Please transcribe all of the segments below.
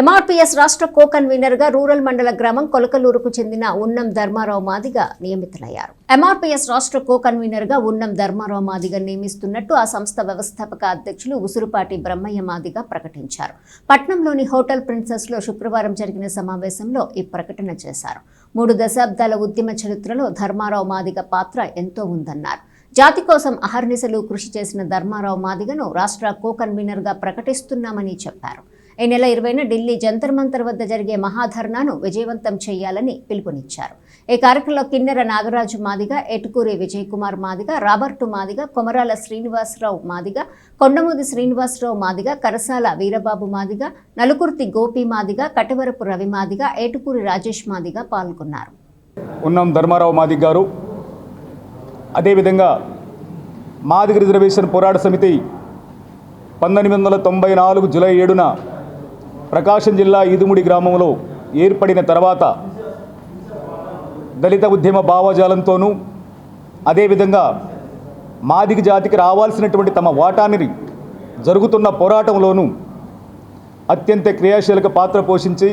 MRPS రాష్ట్ర కో కన్వీనర్గా rural మండల గ్రామం కొలకలూరుకు చెందిన ఉన్నం ధర్మారావు మాదిగ నియమితులయ్యారు. ఎంఆర్పీఎస్ రాష్ట్ర కో కన్వీనర్గా ఉన్నం ధర్మారావు మాదిగ నియమిస్తున్నట్టు ఆ సంస్థ వ్యవస్థాపక అధ్యక్షులు ఉసురుపాటి బ్రహ్మయ్య మాదిగ ప్రకటించారు. పట్నంలోని హోటల్ ప్రిన్సెస్లో శుక్రవారం జరిగిన సమావేశంలో ఈ ప్రకటన చేశారు. మూడు దశాబ్దాల ఉద్యమ చరిత్రలో ధర్మారావు మాదిగ పాత్ర ఎంతో ఉందన్నారు. జాతి కోసం అహర్నిశలు కృషి చేసిన ధర్మారావు మాదిగను రాష్ట్ర కో కన్వీనర్గా ప్రకటిస్తున్నామని చెప్పారు. ఈ నెల ఇరవైన ఢిల్లీ జంతర్ మంతర్ వద్ద జరిగే మహాధర్నాను విజయవంతం చేయాలని పిలుపునిచ్చారు. ఈ కార్యక్రమంలో కిన్నెర నాగరాజు మాదిగ ఎటుకూరి విజయ్ కుమార్ మాదిగ రాబర్టు మాదిగ కొమరాల శ్రీనివాసరావు మాదిగ కొండమూది శ్రీనివాసరావు మాదిగ కరసాల వీరబాబు మాదిగ నలుకుర్తి గోపి మాదిగ కటవరపు రవి మాదిగ ఏటుకూరి రాజేష్ మాదిగ పాల్గొన్నారు. ఉన్నం ధర్మారావు మాదిగ్ గారు అదేవిధంగా మాదిగ రిజర్వేషన్ పోరాట సమితి పంతొమ్మిది వందల తొంభై నాలుగు జూలై ఏడున ప్రకాశం జిల్లా ఈదుముడి గ్రామంలో ఏర్పడిన తర్వాత దళిత ఉద్యమ భావజాలంతోనూ అదేవిధంగా మాదిగ జాతికి రావాల్సినటువంటి తమ వాటాని జరుగుతున్న పోరాటంలోనూ అత్యంత క్రియాశీలక పాత్ర పోషించి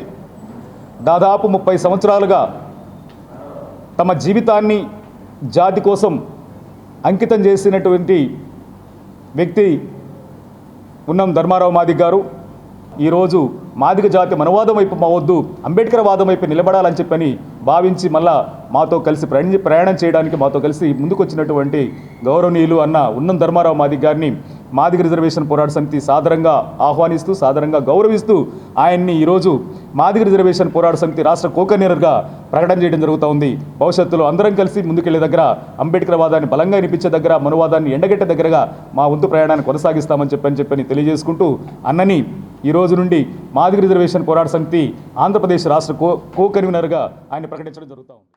దాదాపు ముప్పై సంవత్సరాలుగా తమ జీవితాన్ని జాతి కోసం అంకితం చేసినటువంటి వ్యక్తి ఉన్నం ధర్మారావు మాదిగ్ గారు. ఈరోజు మాదిగ జాతి మనవాదం వైపు మావద్దు అంబేద్కర్ వాదం వైపు నిలబడాలని చెప్పని భావించి మళ్ళా మాతో కలిసి ప్రయాణ ప్రయాణం చేయడానికి మాతో కలిసి ముందుకొచ్చినటువంటి గౌరవనీయులు అన్న ఉన్నం ధర్మారావు మాదిగ గారిని మాదిగ రిజర్వేషన్ పోరాట సమితి సాదరంగా ఆహ్వానిస్తూ సాదరంగా గౌరవిస్తూ ఆయన్ని ఈరోజు మాదిగ రిజర్వేషన్ పోరాట సమితి రాష్ట్ర కోకనీరర్గా ప్రకటన చేయడం జరుగుతూ ఉంది. భవిష్యత్తులో అందరం కలిసి ముందుకెళ్ళే దగ్గర అంబేద్కర్ వాదాన్ని బలంగా వినిపించే దగ్గర మనువాదాన్ని ఎండగట్టే దగ్గరగా మా వంతు ప్రయాణాన్ని కొనసాగిస్తామని చెప్పని చెప్పని తెలియజేసుకుంటూ అన్నని ఈ రోజు నుండి మాదిగ రిజర్వేషన్ పోరాట సమితి ఆంధ్రప్రదేశ్ రాష్ట్ర కో కో కన్వీనర్గా ఆయన ప్రకటించడం జరుగుతూ ఉంది.